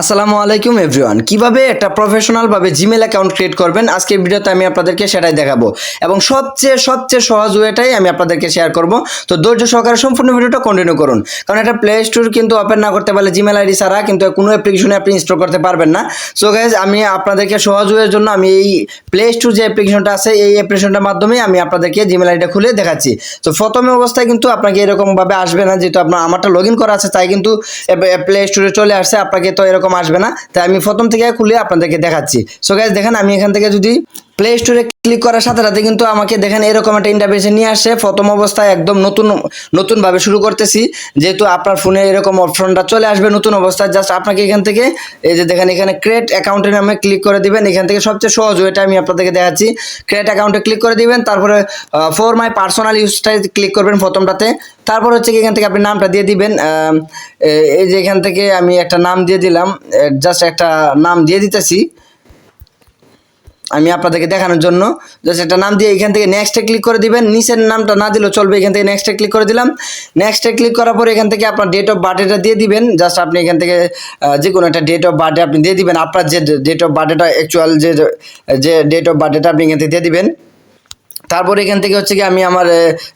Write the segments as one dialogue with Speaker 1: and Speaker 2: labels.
Speaker 1: আসসালামু আলাইকুম এভরিওয়ান কীভাবে একটা প্রফেশনাল ভাবে জিমেল অ্যাকাউন্ট ক্রিয়েট করবেন? আজকে ভিডিওতে আমি আপনাদেরকে সেটাই দেখাবো। এবং সবচেয়ে সবচেয়ে সহজ ওয়েটাই আমি আপনাদেরকে শেয়ার করব। তো ধৈর্য সহকারে সম্পূর্ণ ভিডিওটা কন্টিনিউ করুন। কারণ এটা প্লে স্টোর কিন্তু ওপেন না করতে পারলে জিমেল আইডি ছাড়া কিন্তু কোনো অ্যাপ্লিকেশনে আপনি ইনস্টল করতে পারবেন না। সো গাইজ আমি আপনাদেরকে সহজ ওয়ের জন্য আমি এই প্লে স্টোর যে অ্যাপ্লিকেশনটা আছে, এই অ্যাপ্লিকেশনটার মাধ্যমে আমি আপনাদেরকে জিমেল আইডিটা খুলে দেখাচ্ছি। তো প্রথমে অবস্থায় কিন্তু আপনাকে এরকমভাবে আসবে না, যেহেতু আপনার আমারটা লগ করা আছে, তাই কিন্তু প্লে স্টোরে চলে আসছে। আপনাকে তো এরকম আসবে না। তাই আমি প্রথম থেকে খুলে আপনাদেরকে দেখাচ্ছি। সো গ্যাস দেখেন, আমি এখান থেকে যদি প্লে স্টোরে ক্লিক করার সাথে সাথে কিন্তু আমাকে দেখেন এরকম একটা ইন্টারফেসে নিয়ে আসে। প্রথম অবস্থায় একদম নতুন, নতুনভাবে শুরু করতেছি। যেহেতু আপনার ফোনে এরকম অপশনটা চলে আসবে নতুন অবস্থায় জাস্ট আপনাকে এখান থেকে এই যে দেখেন এখানে ক্রিয়েট অ্যাকাউন্টের নামে ক্লিক করে দিবেন। এখান থেকে সবচেয়ে সহজ ওইটা আমি আপনাদেরকে দেখাচ্ছি। ক্রিয়েট অ্যাকাউন্টে ক্লিক করে দিবেন, তারপরে ফর মাই পার্সোনাল ইউজটাই ক্লিক করবেন প্রথমটাতে। তারপর হচ্ছে কি এখান থেকে আপনি নামটা দিয়ে দিবেন। এই যে এখান থেকে আমি একটা নাম দিয়ে দিলাম জাস্ট একটা নাম দিয়ে দিতেছি। আমি আপনাদেরকে দেখানোর জন্য। জাস্ট একটা নাম দিয়ে এখান থেকে নেক্সটে ক্লিক করে দিবেন। নিচের নামটা না দিলেও চলবে, এখান থেকে নেক্সটে ক্লিক করে দিলাম। নেক্সটে ক্লিক করার পরে এখান থেকে আপনার ডেট অফ বার্থডেটা দিয়ে দিবেন। জাস্ট আপনি এখান থেকে যে কোনো একটা ডেট অফ বার্থডে আপনি দিয়ে দিবেন। আপনার যে ডেট অফ বার্থডেটা অ্যাকচুয়াল যে যে ডেট অফ বার্থডেটা আপনি এখান থেকে দিয়ে দিবেন। তারপর এখান থেকে হচ্ছে কি আমি আমার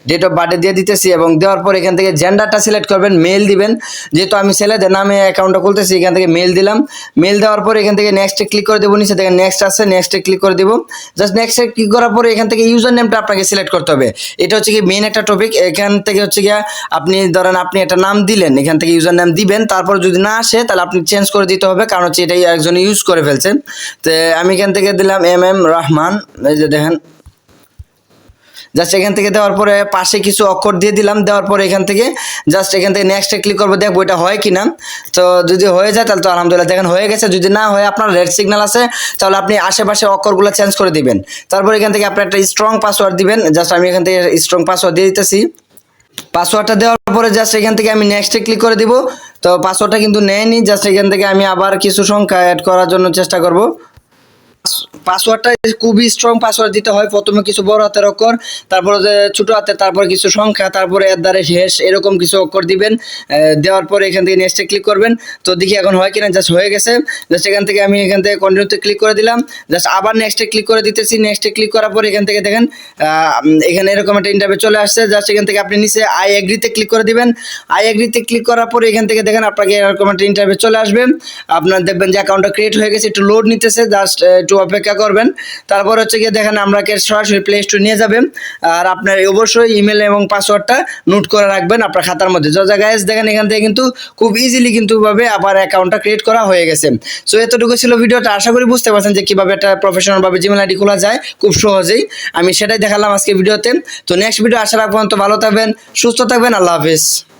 Speaker 1: ডেট অফ বার্থডে দিয়ে দিতেছি এবং দেওয়ার পর এখান থেকে জেন্ডারটা সিলেক্ট করবেন মেল দিবেন। যেহেতু আমি ছেলেদের নামে অ্যাকাউন্টটা খুলতেছি, এখান থেকে মেল দিলাম। মেল দেওয়ার পর এখান থেকে নেক্সটে ক্লিক করে দেবো, নিচে দেখেন নেক্সট আছে নেক্সটে ক্লিক করে দেবো। জাস্ট নেক্সটে ক্লিক করার পরে এখান থেকে ইউজার নেমটা আপনাকে সিলেক্ট করতে হবে। এটা হচ্ছে কি মেন একটা টপিক এখান থেকে হচ্ছে গিয়া আপনি ধরেন আপনি একটা নাম দিলেন, এখান থেকে ইউজার নাম দিবেন। তারপর যদি না আসে, তাহলে আপনি চেঞ্জ করে দিতে হবে, কারণ হচ্ছে এটাই একজন ইউজ করে ফেলছেন। তো আমি এখান থেকে দিলাম এম এম রহমান এই যে দেখেন। জাস্ট এখান থেকে দেওয়ার পরে পাশে কিছু অক্ষর দিয়ে দিলাম, দেওয়ার পরে এখান থেকে জাস্ট এখান থেকে নেক্সটে ক্লিক করব, দেখব এটা হয় কি না তো যদি হয়ে যায় তাহলে তো আলহামদুলিল্লাহ, দেখেন হয়ে গেছে, যদি না হয় আপনার রেড সিগন্যাল আছে, তাহলে আপনি আশেপাশে অক্ষরগুলো চেঞ্জ করে দিবেন। তারপর এখান থেকে আপনি একটা স্ট্রং পাসওয়ার্ড দিবেন জাস্ট আমি এখান থেকে স্ট্রং পাসওয়ার্ড দিয়ে দিতেছি। পাসওয়ার্ডটা দেওয়ার পরে জাস্ট এখান থেকে আমি নেক্সটে ক্লিক করে দিব। তো পাসওয়ার্ডটা কিন্তু নেয়নি জাস্ট এখান থেকে আমি আবার কিছু সংখ্যা অ্যাড করার জন্য চেষ্টা করব। পাসওয়ার্ডটা খুবই স্ট্রং পাসওয়ার্ড দিতে হয়। প্রথমে কিছু বড় হাতের অক্ষর, তারপরে ছোট হাতের, তারপরে কিছু সংখ্যা, তারপরে এর দ্বারে শেষ এরকম কিছু অক্ষর দিবেন। দেওয়ার পরে এখান থেকে নেক্সটে ক্লিক করবেন। তো দেখি এখন হয় কিনা জাস্ট হয়ে গেছে। জাস্ট এখান থেকে আমি এখান থেকে কন্টিনিউতে ক্লিক করে দিলাম। জাস্ট আবার নেক্সটে ক্লিক করে দিতেছি। নেক্সটে ক্লিক করার পর এখান থেকে দেখেন এখানে এরকম একটা ইন্টারভিউ চলে আসছে। জাস্ট এখান থেকে আপনি নিচে আই এগ্রিতে ক্লিক করে দিবেন। আই এগ্রিতে ক্লিক করার পরে এখান থেকে দেখেন, আপনাকে এরকম একটা ইন্টারভিউ চলে আসবে। আপনার দেখবেন যে অ্যাকাউন্টটা ক্রিয়েট হয়ে গেছে, একটু লোড নিতেছে। জাস্ট একটু অপেক্ষা করবেন। তারপর হচ্ছে গিয়ে দেখেন আপনাকে সরাসরি প্লে স্টোর নিয়ে যাবেন। আর আপনার অবশ্যই ইমেল এবং পাসওয়ার্ডটা নোট করে রাখবেন আপনার খাতার মধ্যে। যা জায়গায় দেখেন এখান থেকে কিন্তু খুব ইজিলি কিন্তু ভাবে আবার অ্যাকাউন্টটা ক্রিয়েট করা হয়ে গেছে। সো এতটুকু ছিল ভিডিওটা। আশা করি বুঝতে পারছেন যে কীভাবে একটা প্রফেশনাল ভাবে জিমেল আইডি খোলা যায় খুব সহজেই। আমি সেটাই দেখালাম আজকে ভিডিওতে। তো নেক্সট ভিডিও আশা রাখব তো ভালো থাকবেন, সুস্থ থাকবেন, আল্লাহ হাফিজ।